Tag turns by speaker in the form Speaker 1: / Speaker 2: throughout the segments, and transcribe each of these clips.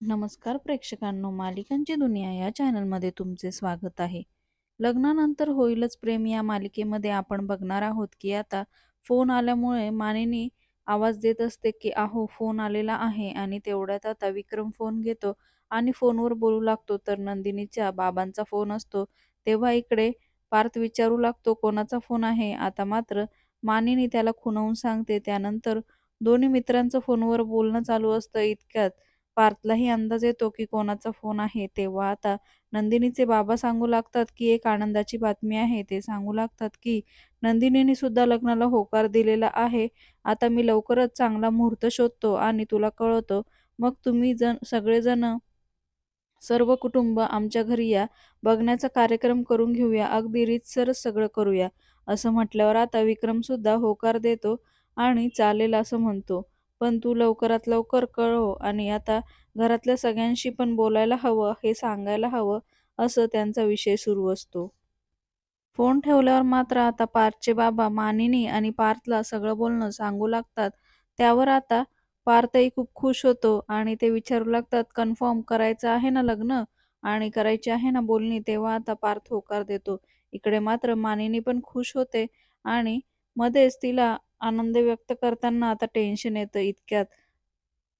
Speaker 1: नमस्कार प्रेक्षकांनो मालिकांची दुनिया या चॅनलमध्ये तुमचे स्वागत आहे. लग्नानंतर होईलच प्रेम या मालिकेमध्ये आपण बघणार आहोत की आता फोन आल्यामुळे मानेनी आवाज देत असते की आहो फोन आलेला आहे. आणि तेवढ्यात आता विक्रम फोन घेतो आणि फोनवर बोलू लागतो. तर नंदिनीच्या बाबांचा फोन असतो. तेव्हा इकडे पार्थ विचारू लागतो कोणाचा फोन आहे? आता मात्र मानेनी त्याला खुणवून सांगते. त्यानंतर दोन्ही मित्रांचं फोनवर बोलणं चालू असतं. इतक्यात पार्थलाही अंदाज येतो की कोणाचा फोन आहे तेव्हा आता नंदिनीचे बाबा सांगू लागतात की एक आनंदाची बातमी आहे. ते सांगू लागतात की नंदिनीने सुद्धा लग्नाला होकार दिलेला आहे. आता मी लवकरच चांगला मुहूर्त शोधतो आणि तुला कळवतो. मग तुम्ही जण सगळेजण सर्व कुटुंब आमच्या घरी या. बघण्याचा कार्यक्रम करून घेऊया. अगदी रीतसर सगळं करूया. असं म्हटल्यावर आता विक्रम सुद्धा होकार देतो आणि चालेल असं म्हणतो. पण तू लवकरात लवकर कळव हो आणि आता घरातल्या सगळ्यांशी पण बोलायला हवं हे सांगायला हवं असं त्यांचा विषय सुरू असतो. फोन ठेवल्यावर मात्र आता पार्थचे बाबा मानिनी आणि पार्थला सगळं बोलणं सांगू लागतात. त्यावर आता पार्थही खूप खुश होतो आणि ते विचारू लागतात कन्फर्म करायचं आहे ना लग्न? आणि करायची आहे ना बोलणी. तेव्हा आता पार्थ होकार देतो. इकडे मात्र मानिनी पण खुश होते आणि मध्येच तिला आनंद व्यक्त करताना आता टेन्शन येतं इतक्यात.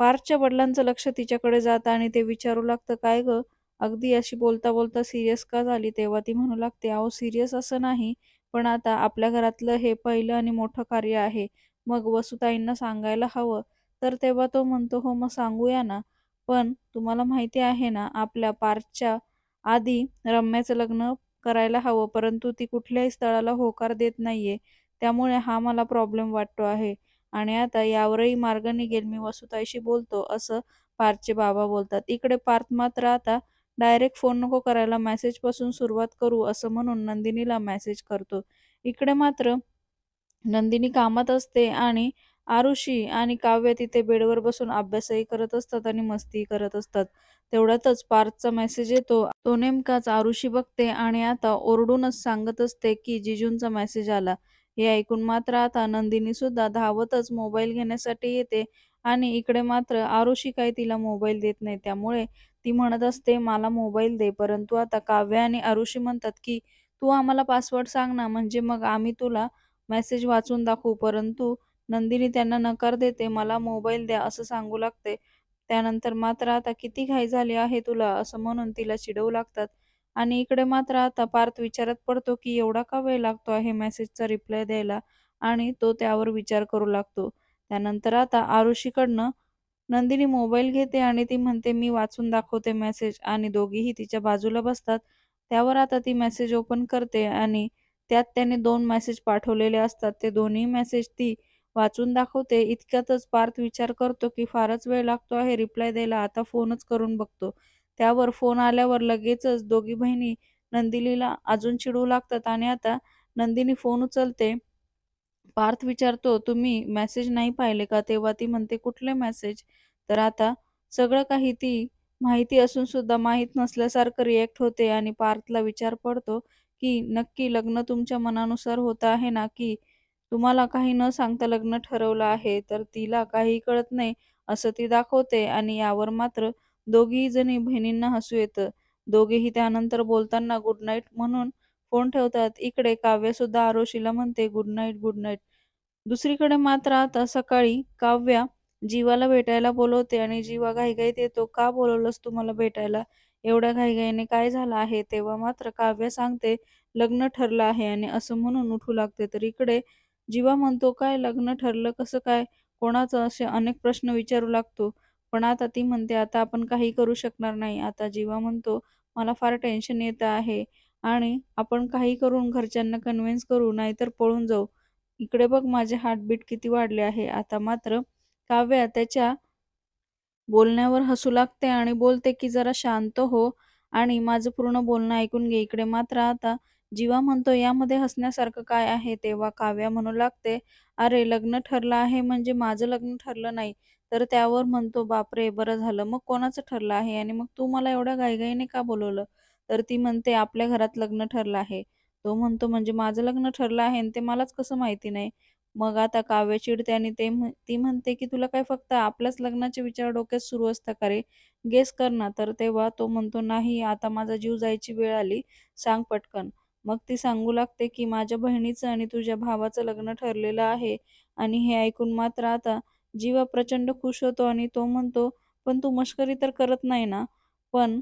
Speaker 1: पार्थच्या वडिलांचं लक्ष तिच्याकडे जातं आणि ते विचारू लागतं काय ग? अगदी अशी बोलता बोलता सिरियस का झाली? तेव्हा ती म्हणू लागते अहो सिरियस असं नाही पण आता आपल्या घरातलं हे पहिलं आणि मोठं कार्य आहे. मग वसुताईंना सांगायला हवं. तर तेव्हा तो म्हणतो हो मग सांगूया ना. पण तुम्हाला माहिती आहे ना आपल्या पार्थच्या आधी रम्याचं लग्न करायला हवं परंतु ती कुठल्याही स्थळाला होकार देत नाहीये. त्यामुळे हा मला प्रॉब्लेम वाटतो आहे. आणि आता यावरही मार्ग निघेल मी वसुताईशी बोलतो असं पार्थचे बाबा बोलतात. इकडे पार्थ मात्र आता डायरेक्ट फोन नको करायला मेसेजपासून सुरुवात करू असं म्हणून नंदिनीला मेसेज करतो. इकडे मात्र नंदिनी कामात असते आणि आरुषी आणि काव्य तिथे बेडवर बसून अभ्यासही करत असतात आणि मस्तीही करत असतात. तेवढ्यातच पार्थचा मेसेज येतो. तो नेमकाच आरुषी बघते आणि आता ओरडूनच सांगत असते की जिजूंचा मेसेज आला. हे ऐकून मात्र आता नंदिनी सुद्धा धावतच मोबाईल घेण्यासाठी येते आणि इकडे मात्र आरुषी काही तिला मोबाईल देत नाही. त्यामुळे ती म्हणत असते मला मोबाईल दे परंतु आता काव्य आणि आरुषी म्हणतात की तू आम्हाला पासवर्ड सांग ना म्हणजे मग आम्ही तुला मेसेज वाचून दाखवू. परंतु नंदिनी त्यांना नकार देते मला मोबाईल द्या असं सांगू लागते. त्यानंतर मात्र आता किती घाई झाली आहे तुला असं म्हणून तिला चिडवू लागतात. आणि इकडे मात्र आता पार्थ विचारात पडतो की एवढा का वेळ लागतो आहे मेसेजचा रिप्लाय द्यायला? आणि तो त्यावर विचार करू लागतो. त्यानंतर आता आरुषीकडनं नंदिनी मोबाईल घेते आणि ती म्हणते मी वाचून दाखवते मेसेज आणि दोघीही तिच्या बाजूला बसतात. त्यावर आता ती मेसेज ओपन करते आणि त्यात त्याने दोन मेसेज पाठवलेले असतात. ते दोन्ही मेसेज ती वाचून दाखवते. इतक्यातच पार्थ विचार करतो की फारच वेळ लागतो आहे रिप्लाय द्यायला. आता फोनच करून बघतो. त्यावर फोन आल्यावर लगेचच दोघी बहिणी नंदिनीला अजून चिडू लागतात आणि आता नंदिनी फोन उचलते. पार्थ विचारतो तुम्ही मेसेज नाही पाहिले का? तेव्हा ती म्हणते कुठले मेसेज तर आता सगळं काही ती माहिती असून सुद्धा माहीत नसल्यासारखं रिॲक्ट होते आणि पार्थला विचार पडतो की नक्की लग्न तुमच्या मनानुसार होत आहे ना की तुम्हाला काही न सांगता लग्न ठरवलं आहे? तर तिला काही कळत नाही असं ती दाखवते आणि यावर मात्र दोघीही जणी बहिणींना हसू येतं. दोघेही त्यानंतर बोलताना गुड नाईट म्हणून फोन ठेवतात. इकडे काव्य सुद्धा आरोशीला म्हणते गुड नाईट गुड नाईट दुसरीकडे मात्र आता सकाळी काव्या जीवाला भेटायला बोलवते आणि जीवा घाईघाईत येतो का बोलवलंस तू मला भेटायला? एवढ्या घाईघाईने काय झालं आहे? तेव्हा मात्र काव्य सांगते लग्न ठरलं आहे आणि असं म्हणून उठू लागते. तर इकडे जीवा म्हणतो काय लग्न ठरलं? कसं काय? कोणाचं? असे अनेक प्रश्न विचारू लागतो. पण आता ती म्हणते आता आपण काही करू शकणार नाही. आता जीवा म्हणतो मला फार टेन्शन येत आहे आणि आपण काही करून घरच्यांना कन्व्हिन्स करू नाहीतर पळून जाऊ. इकडे बघ माझे हार्टबीट किती वाढले आहे. आता मात्र काव्या त्याच्या बोलण्यावर हसू लागते आणि बोलते की जरा शांत हो आणि माझं पूर्ण बोलणं ऐकून घे. इकडे मात्र आता जीवा म्हणतो यामध्ये हसण्यासारखं काय आहे? तेव्हा काव्या म्हणू लागते अरे लग्न ठरलं आहे म्हणजे माझं लग्न ठरलं नाही. तर त्यावर म्हणतो बापरे बरं झालं मग कोणाचं ठरलं आहे आणि मग तू मला एवढ्या घाईघाईने का बोलवलं तर ती म्हणते आपल्या घरात लग्न ठरलं आहे तो म्हणतो म्हणजे माझं लग्न ठरलं आहे आणि ते मलाच कसं माहिती नाही मग आता काव्य चिडते आणि ते म्ह ती म्हणते की तुला काय फक्त आपल्याच लग्नाचे विचार डोक्यात सुरू असता का रे? गेस कर ना. तर तेव्हा तो म्हणतो नाही आता माझा जीव जायची वेळ आली. सांग पटकन. मग ती सांगू लागते की माझ्या बहिणीचं आणि तुझ्या भावाचं लग्न ठरलेलं आहे आणि हे ऐकून मात्र आता जीवा प्रचंड खुश होतो आणि तो म्हणतो पण तू मस्करी तर करत नाही ना? पण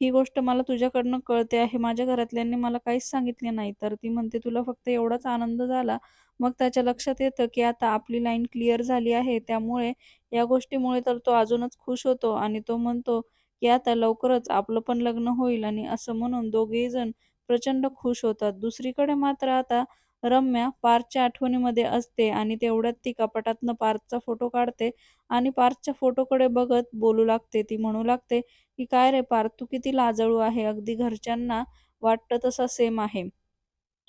Speaker 1: ही गोष्ट मला तुझ्याकडनं कळते आहे. माझ्या घरातल्यांनी मला काहीच सांगितले नाही. तर ती म्हणते तुला फक्त एवढाच आनंद झाला. मग त्याच्या लक्षात येतं की आता आपली लाईन क्लिअर झाली आहे. त्यामुळे या गोष्टीमुळे तर तो अजूनच खुश होतो आणि तो म्हणतो की आता लवकरच आपलं पण लग्न होईल आणि असं म्हणून दोघेही जण प्रचंड खुश होतात. दुसरीकडे मात्र आता रम्या पार्थच्या आठवणीमध्ये असते आणि तेवढ्यात ती कपाटातनं पार्थचा फोटो काढते आणि पार्थच्या फोटोकडे बघत बोलू लागते. ती म्हणू लागते की काय रे पार्थ तू किती लाजळू आहे. अगदी घरच्यांना वाटतं तसा सेम आहे.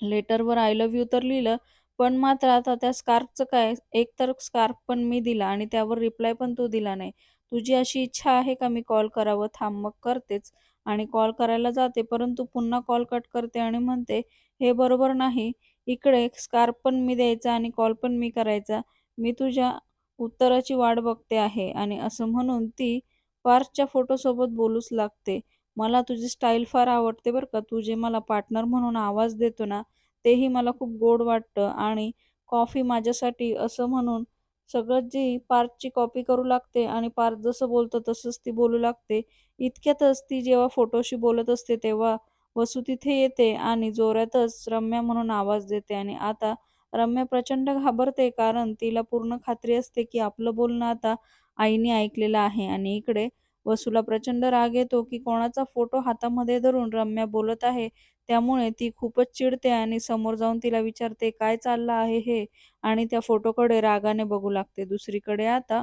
Speaker 1: लेटरवर आय लव्ह यू तर लिहिलं, पण मात्र आता त्या स्कार्फचं काय? एक तर स्कार्फ पण मी दिला आणि त्यावर रिप्लाय पण तू दिला नाही. तुझी अशी इच्छा आहे का मी कॉल करावं? थांब मग करतेच. आणि कॉल करायला जाते, परंतु पुन्हा कॉल कट करते आणि म्हणते, हे बरोबर नाही. इकडे स्कार्फ पण मी द्यायचा आणि कॉल पण मी करायचा. मी तुझ्या उत्तराची वाट बघते आहे. आणि असं म्हणून ती पार्थच्या फोटोसोबत बोलूच लागते. मला तुझी स्टाईल फार आवडते बरं का. तू जे मला पार्टनर म्हणून आवाज देतो ना, तेही मला खूप गोड वाटतं. आणि कॉफी माझ्यासाठी असं म्हणून सगळंच जी पार्थची कॉपी करू लागते आणि पार्थ जसं बोलतं तसंच ती बोलू लागते. इतक्यातच ती जेव्हा फोटोशी बोलत असते तेव्हा वसू तिथे येते आणि जोरातच रम्या म्हणून आवाज देते आणि आता रम्या प्रचंड घाबरते कारण तिला पूर्ण खात्री असते की आपलं बोलणं आता आईने ऐकलेलं आहे आणि इकडे वसूला प्रचंड राग येतो की कोणाचा फोटो हातामध्ये धरून रम्या बोलत आहे. त्यामुळे ती खूपच चिडते आणि समोर जाऊन तिला विचारते काय चाललं आहे हे आणि त्या फोटोकडे रागाने बघू लागते. दुसरीकडे आता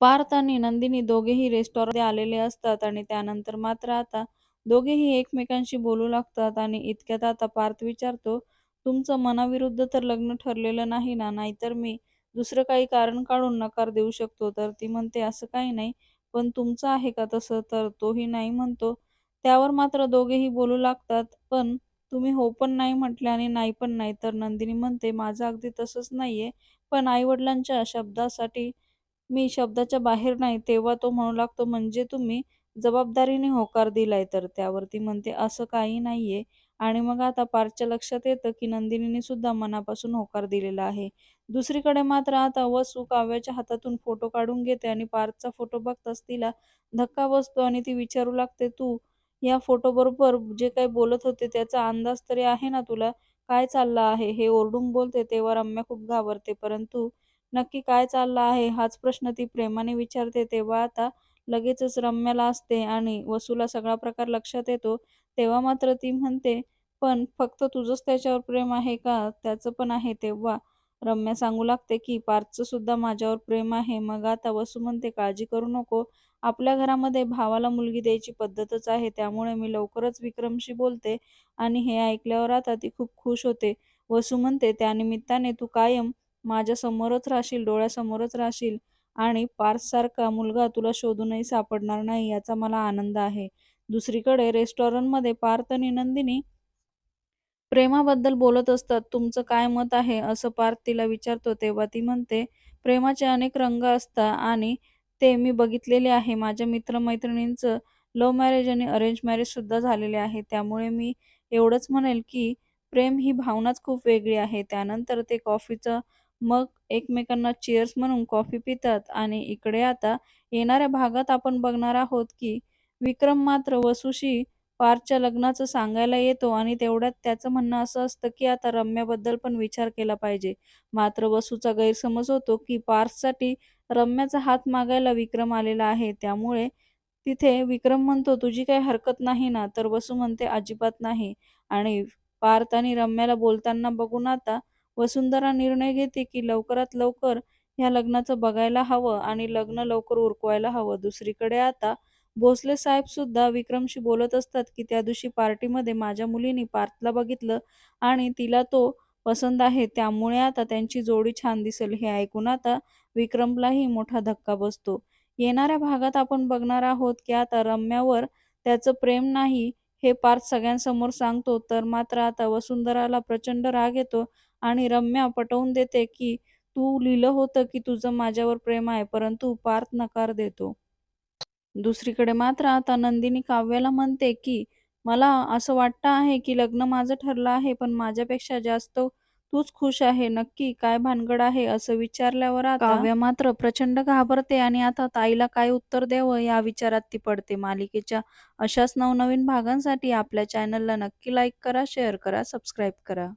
Speaker 1: पार्थ आणि नंदिनी दोघेही रेस्टॉरंटमध्ये आलेले असतात आणि त्यानंतर मात्र आता दोघेही एकमेकांशी बोलू लागतात आणि इतक्यात आता पार्थ विचारतो, तुमचं मनाविरुद्ध तर लग्न ठरलेलं नाही ना? नाहीतर मी दुसरं काही कारण काढून नकार देऊ शकतो. तर ती म्हणते असं काही नाही. पण तुमचं आहे का तसं? तर तोही नाही म्हणतो. त्यावर मात्र दोघेही बोलू लागतात. पण तुम्ही हो पण नाही म्हटले आणि नाही पण नाही. तर नंदिनी म्हणते माझं अगदी तसंच नाहीये. पण आई-वडिलांच्या शब्दासाठी मी शब्दाच्या बाहेर नाही. तेव्हा तो म्हणू लागतो म्हणजे तुम्ही जबाबदारीने होकार दिलाय. तर त्यावरती म्हणते असं काही नाहीये. आणि मग आता पार्थच्या लक्षात येतं की नंदिनीने सुद्धा मनापासून होकार दिलेला आहे. दुसरीकडे मात्र आता वसू काव्याच्या हातातून फोटो काढून घेते आणि पार्थचा फोटो बघताच तिला धक्का बसतो आणि ती विचारू लागते तू या फोटोबरोबर जे काही बोलत होते त्याचा अंदाज तरी आहे ना तुला? काय चाललं आहे? हे ओरडून बोलते तेव्हा रम्या खूप घाबरते. परंतु नक्की काय चाललं आहे हाच प्रश्न ती प्रेमाने विचारते. तेव्हा आता लगेचच रम्याला असते आणि वसूला सगळा प्रकार लक्षात येतो. तेव्हा मात्र ती म्हणते, पण फक्त तुझंच त्याच्यावर प्रेम आहे का? त्याचं पण आहे. तेव्हा रम्या सांगू लागते की पार्थचं सुद्धा माझ्यावर प्रेम आहे. मग आता वसू म्हणते काळजी करू नको. आपल्या घरामध्ये भावाला मुलगी द्यायची पद्धतच आहे. त्यामुळे मी लवकरच विक्रमशी बोलते. आणि हे ऐकल्यावर आता ती खूप खुश होते. वसू म्हणते त्यानिमित्ताने तू कायम माझ्यासमोरच राहशील, डोळ्यासमोरच राहशील आणि पार्थसारखा मुलगा तुला शोधूनही सापडणार नाही याचा मला आनंद आहे. दुसरीकडे रेस्टॉरंटमध्ये पार्थ आणि नंदिनी प्रेमाबद्दल बोलत असतात. तुमचं काय मत आहे? असं पार्थ तिला विचारतो. तेव्हा ती म्हणते, प्रेमाचे अनेक रंग असतात आणि ते मी बघितलेले आहे. माझ्या मित्रमैत्रिणींचं लव्ह मॅरेज आणि अरेंज मॅरेज सुद्धा झालेले आहे. त्यामुळे मी एवढंच म्हणेल की प्रेम ही भावनाच खूप वेगळी आहे. त्यानंतर ते कॉफीचं मग एकमेकांना चेअर्स म्हणून कॉफी पितात आणि इकडे आता येणाऱ्या भागात आपण बघणार आहोत की विक्रम मात्र वसुशी पार्थच्या लग्नाचं सांगायला येतो आणि तेवढ्यात त्याचं म्हणणं असं असतं की आता रम्याबद्दल पण विचार केला पाहिजे. मात्र वसूचा गैरसमज होतो की पार्थसाठी रम्याचा हात मागायला विक्रम आलेला आहे. त्यामुळे तिथे विक्रम म्हणतो, तुझी काही हरकत नाही ना? तर वसू म्हणते अजिबात नाही. आणि पार्थ आणि रम्याला बोलताना बघून आता वसुंधरा निर्णय घेते की लवकरात लवकर ह्या लग्नाचं बघायला हवं आणि लग्न लवकर उरकवायला हवं. दुसरीकडे आता भोसले साहेब सुद्धा विक्रमशी बोलत असतात की त्या दिवशी पार्टीमध्ये माझ्या मुलीने पार्थला बघितलं आणि तिला तो पसंत आहे. त्यामुळे आता त्यांची जोडी छान दिसेल. हे ऐकून आता विक्रमलाही मोठा धक्का बसतो. येणाऱ्या भागात आपण बघणार आहोत की आता रम्यावर त्याचं प्रेम नाही हे पार्थ सगळ्यांसमोर सांगतो. तर मात्र आता वसुंधराला प्रचंड राग येतो आणि रम्या पटवून देते की तू लिहिलं होतं की तुझं माझ्यावर प्रेम आहे परंतु पार्थ नकार देतो. दुसरीकडे मात्र आता नंदिनी काव्याला म्हणते की मला असं वाटतं आहे की लग्न माझं ठरलं आहे पण माझ्यापेक्षा जास्त तूच खुश आहे नक्की काय भानगड आहे असं विचारल्यावर काव्या मात्र प्रचंड घाबरते आणि आता ताईला काय उत्तर द्यावं या विचारात ती पडते. मालिकेच्या अशाच नवनवीन भागांसाठी आपल्या चॅनलला नक्की लाईक करा, शेअर करा, सबस्क्राईब करा.